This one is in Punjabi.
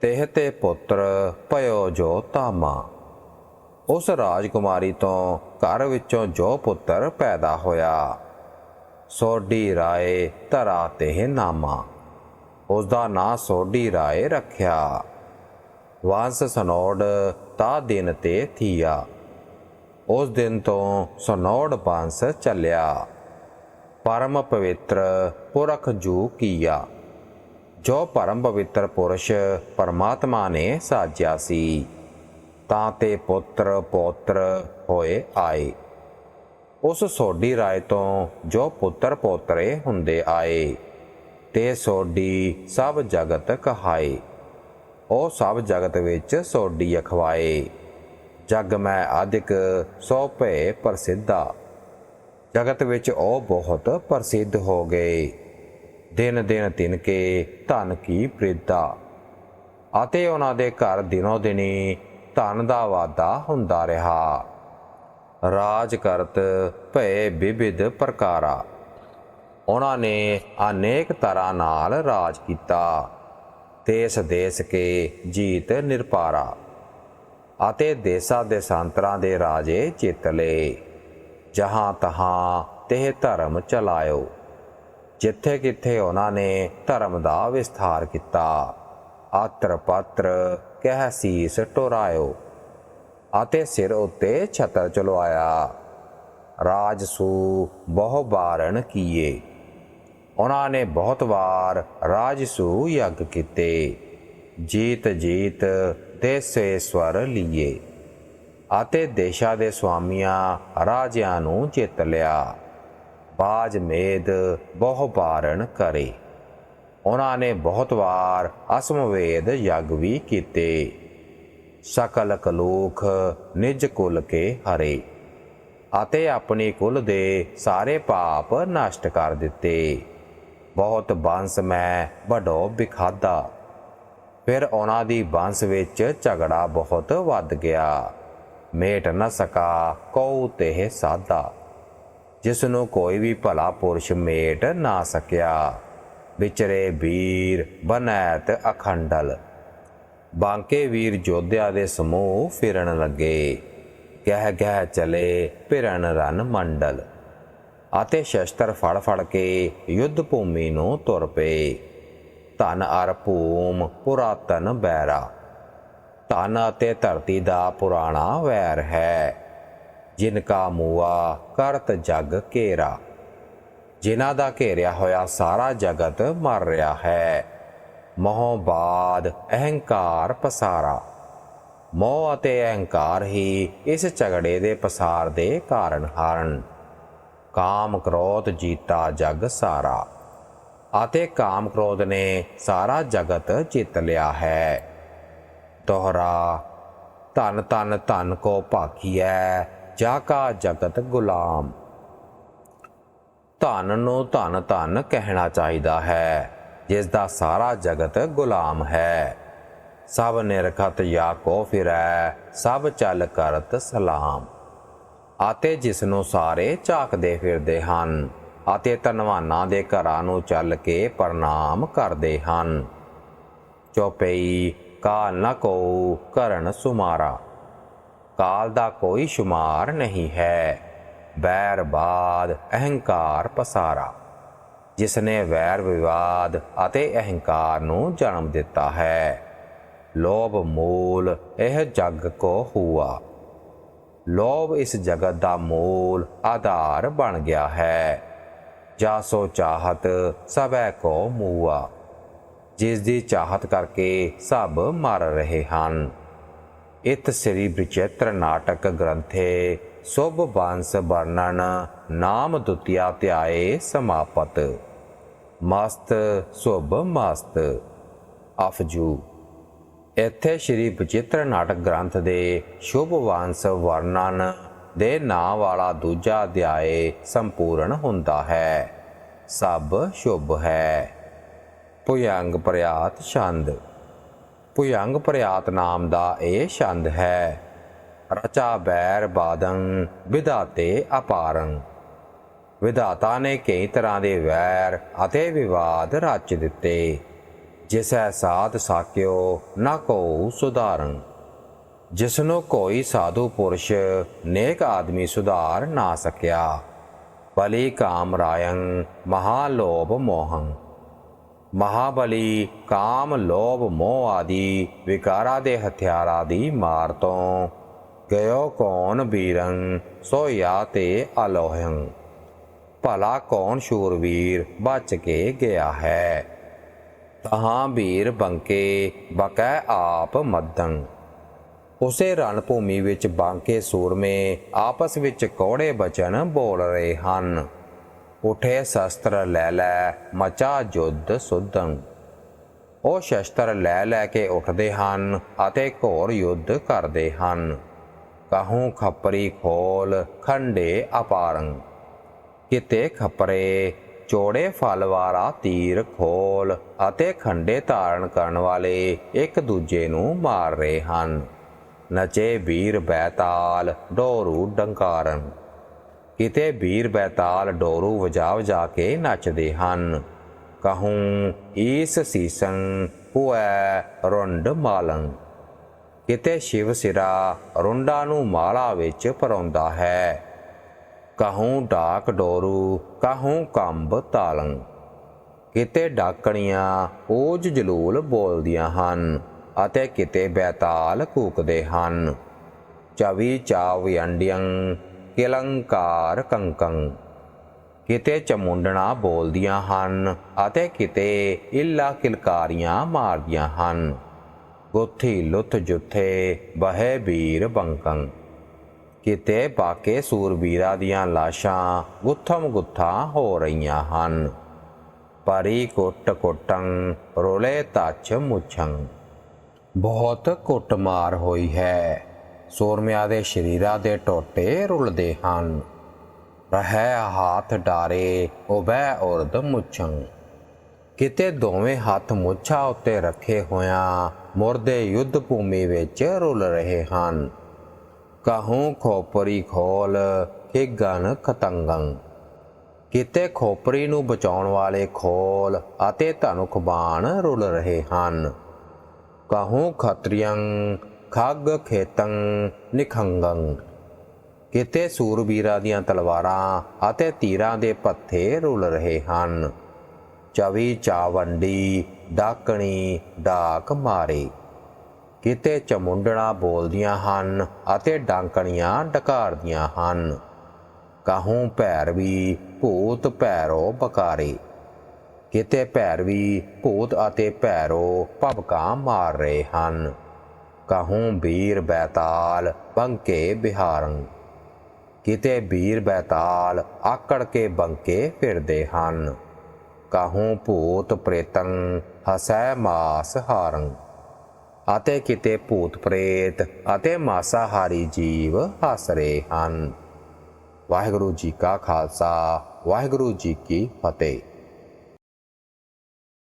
ਤਿਹ ਤੇ ਪੁੱਤਰ ਭਇਓ ਜੋ ਤਾਮਾ ਉਸ ਰਾਜਕੁਮਾਰੀ ਤੋਂ ਘਰ ਵਿੱਚੋਂ ਜੋ ਪੁੱਤਰ ਪੈਦਾ ਹੋਇਆ, ਸੋਢੀ ਰਾਏ ਧਰਾ ਤੇ ਨਾਮਾ। ਉਸ ਦਾ ਨਾਂ ਸੋਢੀ ਰਾਏ ਰੱਖਿਆ। ਵਾਂਸ ਸਨੋੜ ਤਾ ਦਿਨ ਤੇ ਥੀਆ। ਉਸ ਦਿਨ ਤੋਂ ਸਨੋੜ ਬੰਸ ਚੱਲਿਆ। ਪਰਮ ਪਵਿੱਤਰ ਪੁਰਖ ਜੂ ਕੀਆ। ਜੋ ਪਰਮ ਪਵਿੱਤਰ ਪੁਰਸ਼ ਪਰਮਾਤਮਾ ਨੇ ਸਾਜਿਆ ਸੀ, ਤਾਂ ਤੇ ਪੁੱਤਰ ਪੋਤਰ ਹੋਏ ਆਏ। ਉਸ ਸੋਢੀ ਰਾਏ ਤੋਂ ਜੋ ਪੁੱਤਰ ਪੋਤਰੇ ਹੁੰਦੇ ਆਏ, ਤੇ ਸੋਡੀ ਸਭ ਜਗਤ ਕਹਾਏ। ਉਹ ਸਭ ਜਗਤ ਵਿੱਚ ਸੋਢੀ ਅਖਵਾਏ। ਜਗ ਮੈਂ ਆਦਿਕ ਸੋ ਭੇ ਪ੍ਰਸਿੱਧਾ। ਜਗਤ ਵਿੱਚ ਉਹ ਬਹੁਤ ਪ੍ਰਸਿੱਧ ਹੋ ਗਏ। ਦਿਨ ਦਿਨ ਤਿਨਕੇ ਧਨ ਕੀ ਪ੍ਰਿਦਾ ਅਤੇ ਉਹਨਾਂ ਦੇ ਘਰ ਦਿਨੋ ਦਿਨੀ ਧਨ ਦਾ ਵਾਧਾ ਹੁੰਦਾ ਰਿਹਾ। ਰਾਜ ਕਰਤ ਭਏ ਵਿਵਿਧ ਪ੍ਰਕਾਰਾ। ਉਹਨਾਂ ਨੇ ਅਨੇਕ ਤਰ੍ਹਾਂ ਨਾਲ ਰਾਜ ਕੀਤਾ। ਦੇਸ ਦੇਸ ਕੇ ਜੀਤ ਨਿਰਪਾਰਾ। ਅਤੇ ਦੇਸਾਂ ਦੇ ਦੇਸਾਂਤਰਾਂ ਦੇ ਰਾਜੇ ਜਿੱਤ ਲਏ। ਜਹਾਂ ਤਹਾਂ ਤੇ ਧਰਮ ਚਲਾਇਓ। ਜਿੱਥੇ ਕਿੱਥੇ ਉਹਨਾਂ ਨੇ ਧਰਮ ਦਾ ਵਿਸਥਾਰ ਕੀਤਾ। ਆਤਰ ਪਾਤਰ ਕਹਿ ਸੀਸ ਟੋਰਾਇਓ ਅਤੇ ਸਿਰ ਉੱਤੇ ਛਤਰ ਚਲਵਾਇਆ। ਰਾਜਸੂ ਬਹੁ ਬਾਰਨ ਕੀਏ। ਉਹਨਾਂ ਨੇ ਬਹੁਤ ਵਾਰ ਰਾਜਸੂ ਯੱਗ ਕੀਤੇ। ਜੀਤ ਜੀਤ ਦੇਸੇ ਸਵਰ ਲੀਏ ਅਤੇ ਦੇਸ਼ਾਂ ਦੇ ਸਵਾਮੀਆਂ ਰਾਜਿਆਂ ਨੂੰ ਜਿੱਤ ਲਿਆ। ਬਾਜ ਮੇਦ ਬਹੁ ਬਾਰਨ ਕਰੇ। ਉਹਨਾਂ ਨੇ ਬਹੁਤ ਵਾਰ ਅਸਮਵੇਦ ਯੱਗ ਵੀ ਕੀਤੇ। ਸਕਲ ਕਲੂਖ ਨਿਜ ਕੁਲ ਕੇ ਹਰੇ ਅਤੇ ਆਪਣੀ ਕੁਲ ਦੇ ਸਾਰੇ ਪਾਪ ਨਸ਼ਟ ਕਰ ਦਿੱਤੇ। ਬਹੁਤ ਬੰਸ ਮੈਂ ਵੱਡੋ ਵਿਖਾਦਾ ਫਿਰ ਉਹਨਾਂ ਦੀ ਬਾਂਸ ਵਿੱਚ ਝਗੜਾ ਬਹੁਤ ਵੱਧ ਗਿਆ। ਮੇਟ ਨ ਸਕਾ ਕਉ ਤੇ ਸਾਦਾ। ਜਿਸ ਨੂੰ ਕੋਈ ਵੀ ਭਲਾ ਪੁਰਸ਼ ਮੇਟ ਨਾ ਸਕਿਆ। ਵਿਚਰੇ ਵੀਰ ਬਨੈਤ ਅਖੰਡਲ। ਬਾਂਕੇ ਵੀਰ ਜੋਧਿਆ ਦੇ ਸਮੂਹ ਫਿਰਨ ਲੱਗੇ। ਗਹਿ ਗਹਿ ਚਲੇ ਪਿਰਨ ਰਨ ਮੰਡਲ। ਅਤੇ ਸ਼ਸਤਰ ਫੜ ਫੜ ਕੇ ਯੁੱਧ ਭੂਮੀ ਨੂੰ ਤੁਰ ਪਏ। ਧਨ ਅਰ ਭੂਮ ਪੁਰਾਤਨ ਬੈਰਾ। ਧਨ ਅਤੇ ਧਰਤੀ ਦਾ ਪੁਰਾਣਾ ਵੈਰ ਹੈ। ਜਿਨ ਕਾ ਮੂਆ ਕਰਤ ਜਗ ਘੇਰਾ। ਜਿਨ੍ਹਾਂ ਦਾ ਘੇਰਿਆ ਹੋਇਆ ਸਾਰਾ ਜਗਤ ਮਰ ਰਿਹਾ ਹੈ। ਮੋਹ ਬਾਦ ਅਹੰਕਾਰ ਪਸਾਰਾ। ਮੋਹ ਅਤੇ ਅਹੰਕਾਰ ਹੀ ਇਸ ਝਗੜੇ ਦੇ ਪਸਾਰ ਦੇ ਕਾਰਨ ਹਨ। ਕਾਮ ਕ੍ਰੋਧ ਜੀਤਾ ਜਗ ਸਾਰਾ। ਅਤੇ ਕਾਮ ਕ੍ਰੋਧ ਨੇ ਸਾਰਾ ਜਗਤ ਜਿੱਤ ਲਿਆ ਹੈ। ਦੋਹਰਾ, ਧਨ ਧਨ ਧਨ ਕੋ ਭਾਕੀਐ ਜਾ ਕਾ ਜਗਤ ਗੁਲਾਮ। ਧਨ ਨੂੰ ਧਨ ਧਨ ਕਹਿਣਾ ਚਾਹੀਦਾ ਹੈ ਜਿਸ ਦਾ ਸਾਰਾ ਜਗਤ ਗੁਲਾਮ ਹੈ। ਸਭ ਨਿਰਖਤ ਯਾ ਕੋ ਫਿਰੈ, ਸਭ ਚੱਲ ਕਰਤ ਸਲਾਮ। ਆਤੇ ਜਿਸ ਨੂੰ ਸਾਰੇ ਝਾਕਦੇ ਫਿਰਦੇ ਹਨ, ਅਤੇ ਧਨਵਾਨਾਂ ਦੇ ਘਰਾਂ ਨੂੰ ਚੱਲ ਕੇ ਪ੍ਰਣਾਮ ਕਰਦੇ ਹਨ। ਚੋਪਈ, ਕਾਲ ਨ ਕੋ ਕਰਨ ਸੁਮਾਰਾ। ਕਾਲ ਦਾ ਕੋਈ ਸ਼ੁਮਾਰ ਨਹੀਂ ਹੈ। ਬੈਰ ਬਾਦ ਅਹੰਕਾਰ ਪਸਾਰਾ। ਜਿਸ ਨੇ ਵੈਰ ਵਿਵਾਦ ਅਤੇ ਅਹੰਕਾਰ ਨੂੰ ਜਨਮ ਦਿੱਤਾ ਹੈ, ਲੋਭ ਮੂਲ ਇਹ ਜਗ ਕੋ ਹੁਆ। ਲੋਭ ਇਸ ਜਗਤ ਦਾ ਮੂਲ ਆਧਾਰ ਬਣ ਗਿਆ ਹੈ। ਜਾਸੋ ਚਾਹਤ ਸਭੈ ਕੋ ਮੂਆ। ਜਿਸ ਦੀ ਚਾਹਤ ਕਰਕੇ ਸਭ ਮਰ ਰਹੇ ਹਨ। ਇਤ ਸ੍ਰੀ ਵਿਚੇਤਰ ਨਾਟਕ ਗ੍ਰੰਥੇ ਸੁਭ ਬਾਂਸ ਵਰਣਨ, ਨਾਮ ਦੁਤਿਆ ਧਿਆਏ ਸਮਾਪਤ। ਮਸਤ, ਸੁਭ ਮਸਤ। ਅਫਜੂ। ਇੱਥੇ ਸ੍ਰੀ ਵਿਚਿਤ੍ਰ ਨਾਟਕ ਗ੍ਰੰਥ ਦੇ ਸ਼ੁਭ ਵਾਂਸ ਵਰਣਨ ਦੇ ਨਾਂ ਵਾਲਾ ਦੂਜਾ ਅਧਿਆਏ ਸੰਪੂਰਨ ਹੁੰਦਾ ਹੈ। ਸਭ ਸ਼ੁਭ ਹੈ। ਭੁਯੰਗ ਪ੍ਰਿਆਤ ਛੰਦ। ਭੁਯੰਗ ਪ੍ਰਿਆਤ ਨਾਮ ਦਾ ਇਹ ਛੰਦ ਹੈ। ਰਚਾ ਬੈਰ ਬਾਦੰ, ਵਿਧਾਤੇ ਅਪਾਰੰ। ਵਿਧਾਤਾ ਨੇ ਕਈ ਤਰ੍ਹਾਂ ਦੇ ਵੈਰ ਅਤੇ ਵਿਵਾਦ ਰਚ ਦਿੱਤੇ। ਜਿਸੈ ਸਾਧ ਸਾਕਿਓ ਨਾ ਕੋ ਸੁਧਾਰਨ ਜਿਸਨੂੰ ਕੋਈ ਸਾਧੂ ਪੁਰਸ਼, ਨੇਕ ਆਦਮੀ ਸੁਧਾਰ ਨਾ ਸਕਿਆ। ਬਲੀ ਕਾਮ ਰਾਯੰ ਮਹਾ ਲੋਭ ਮੋਹੰ। ਮਹਾਬਲੀ, ਕਾਮ, ਲੋਭ, ਮੋਹ ਆਦਿ ਵਿਕਾਰਾਂ ਦੇ ਹਥਿਆਰਾਂ ਦੀ ਮਾਰ ਤੋਂ। ਗਇਓ ਕੌਣ ਬੀਰੰ, ਸੋ ਯਾ ਤੇ ਅਲੋਹੰ। ਭਲਾ ਕੌਣ ਸ਼ੂਰਵੀਰ, ਬਚ ਕੇ ਗਿਆ ਹੈ। ਤਹਾਂ ਵੀਰ ਬੰਕੇ, ਬਕੈ ਆਪ ਮੱਦੰ ਉਸੇ ਰਣ ਭੂਮੀ ਵਿੱਚ ਬਾਂਕੇ ਸੂਰਮੇ, ਆਪਸ ਵਿੱਚ ਕੋੜੇ ਬਚਨ ਬੋਲ ਰਹੇ ਹਨ। ਉਠੇ ਸ਼ਸਤਰ ਲੈ ਲੈ, ਮਚਾ ਜੁੱਧ ਸੁਧੰ। ਉਹ ਸ਼ਸਤਰ ਲੈ ਲੈ ਕੇ ਉੱਠਦੇ ਹਨ ਅਤੇ ਘੋਰ ਯੁੱਧ ਕਰਦੇ ਹਨ। ਕਹੂੰ ਖੱਪਰੀ ਖੋਲ, ਖੰਡੇ ਅਪਾਰੰ। ਕਿਤੇ ਖੱਪਰੇ, ਚੋੜੇ ਫਲ ਵਾਲਾ ਤੀਰ ਖੋਲ ਅਤੇ ਖੰਡੇ ਧਾਰਨ ਕਰਨ ਵਾਲੇ ਇੱਕ ਦੂਜੇ ਨੂੰ ਮਾਰ ਰਹੇ ਹਨ। ਨਚੇ ਵੀਰ ਬੈਤਾਲ, ਡੋਰੂ ਡੰਕਾਰਨ ਕਿਤੇ ਵੀਰ ਬੈਤਾਲ ਡੋਰੂ ਵਜਾ ਵਜਾ ਕੇ ਨੱਚਦੇ ਹਨ। ਕਹੂੰ, ਈਸ ਸੀਸੰ ਹੁਐ ਰੁੰਡ ਮਾਲੰ। ਕਿਤੇ ਸ਼ਿਵ ਸਿਰਾ ਰੁੰਡਾ ਨੂੰ ਮਾਲਾ ਵਿੱਚ ਪਰੋਂਦਾ ਹੈ। ਕਹੂੰ, ਡਾਕ ਡੋਰੂ, ਕਹੂੰ, ਕੰਬ ਤਾਲੰ। ਕਿਤੇ ਡਾਕਣੀਆਂ ਊਜ ਜਲੂਲ ਬੋਲਦੀਆਂ ਹਨ ਅਤੇ ਕਿਤੇ ਬੈਤਾਲ ਕੂਕਦੇ ਹਨ। ਚਵੀ ਚਾਵ ਅੰਡਿਯੰ ਕਿਲੰਕਾਰ ਕੰਕੰ। ਕਿਤੇ ਚਮੁੰਡਣਾ ਬੋਲਦੀਆਂ ਹਨ ਅਤੇ ਕਿਤੇ ਇਲਾ ਕਿਲਕਾਰੀਆਂ ਮਾਰਦੀਆਂ ਹਨ। ਗੁੱਥੀ ਲੁੱਥ ਜੁੱਥੇ ਬਹਿ ਵੀਰ ਬੰਕੰ। ਕਿਤੇ ਬਾਕੇ ਸੂਰਬੀਰਾਂ ਦੀਆਂ ਲਾਸ਼ਾਂ ਗੁੱਥਮ ਗੁੱਥਾ ਹੋ ਰਹੀਆਂ ਹਨ। ਪਰੀ ਕੁੱਟ ਕੁੱਟੰ, ਰੋਲੇ ਤੱਚ ਮੁਛੰ। ਬਹੁਤ ਕੁੱਟਮਾਰ ਹੋਈ ਹੈ। ਸੂਰਮਿਆਂ ਦੇ ਸ਼ਰੀਰਾਂ ਦੇ ਟੋਟੇ ਰੁਲਦੇ ਹਨ। ਰਹਿ ਹੱਥ ਡਾਰੇ ਉਬੈ ਉਰਦ ਮੁਛੰ। ਕਿਤੇ ਦੋਵੇਂ ਹੱਥ ਮੁੱਛਾਂ ਉੱਤੇ ਰੱਖੇ ਹੋਇਆ ਮੁਰਦੇ ਯੁੱਧ ਭੂਮੀ ਵਿੱਚ ਰੁਲ ਰਹੇ ਹਨ। ਕਹੂੰ ਖੋਪਰੀ ਖੋਲ ਕਿ ਗਨ ਖਤੰਗੰ। ਕਿਤੇ ਖੋਪਰੀ ਨੂੰ ਬਚਾਉਣ ਵਾਲੇ ਖੋਲ ਅਤੇ ਧਨੁਖ ਬਾਣ ਰੁਲ ਰਹੇ ਹਨ। ਕਹੂੰ ਖਤਰੀਆਂ ਖੇਤੰ ਨਿਖੰਗੰ। ਕਿਤੇ ਸੂਰਬੀਰਾਂ ਦੀਆਂ ਤਲਵਾਰਾਂ ਅਤੇ ਤੀਰਾਂ ਦੇ ਪੱਥੇ ਰੁਲ ਰਹੇ ਹਨ। ਚਵੀ ਚਾਵੰਡੀ ਡਾਕਣੀ ਡਾਕ ਮਾਰੇ। ਕਿਤੇ ਚਮੁੰਡਣਾ ਬੋਲਦੀਆਂ ਹਨ ਅਤੇ ਡਾਂਕਣੀਆਂ ਡਕਾਰਦੀਆਂ ਹਨ। ਕਹੂੰ ਭੈਰਵੀ ਭੂਤ ਭੈਰੋ ਬਕਾਰੇ। ਕਿਤੇ ਭੈਰਵੀ ਭੂਤ ਅਤੇ ਭੈਰੋ ਭਬਕਾਂ ਮਾਰ ਰਹੇ ਹਨ। ਕਹੂੰ ਵੀਰ ਬੈਤਾਲ, ਬੰਕੇ ਬਿਹਾਰੰ। ਕਿਤੇ ਵੀਰ ਬੈਤਾਲ ਆਕੜ ਕੇ ਬੰਕੇ ਫਿਰਦੇ ਹਨ। ਕਹੂੰ ਭੂਤ ਪ੍ਰੇਤੰ ਹਸੈ ਮਾਸ ਹਾਰੰ। ਅਤੇ ਕਿਤੇ ਭੂਤ ਪ੍ਰੇਤ ਅਤੇ ਮਾਸਾਹਾਰੀ ਜੀਵ ਹੱਸ ਰਹੇ ਹਨ। ਵਾਹਿਗੁਰੂ ਜੀ ਕਾ ਖਾਲਸਾ, ਵਾਹਿਗੁਰੂ ਜੀ ਕੀ ਫਤਿਹ।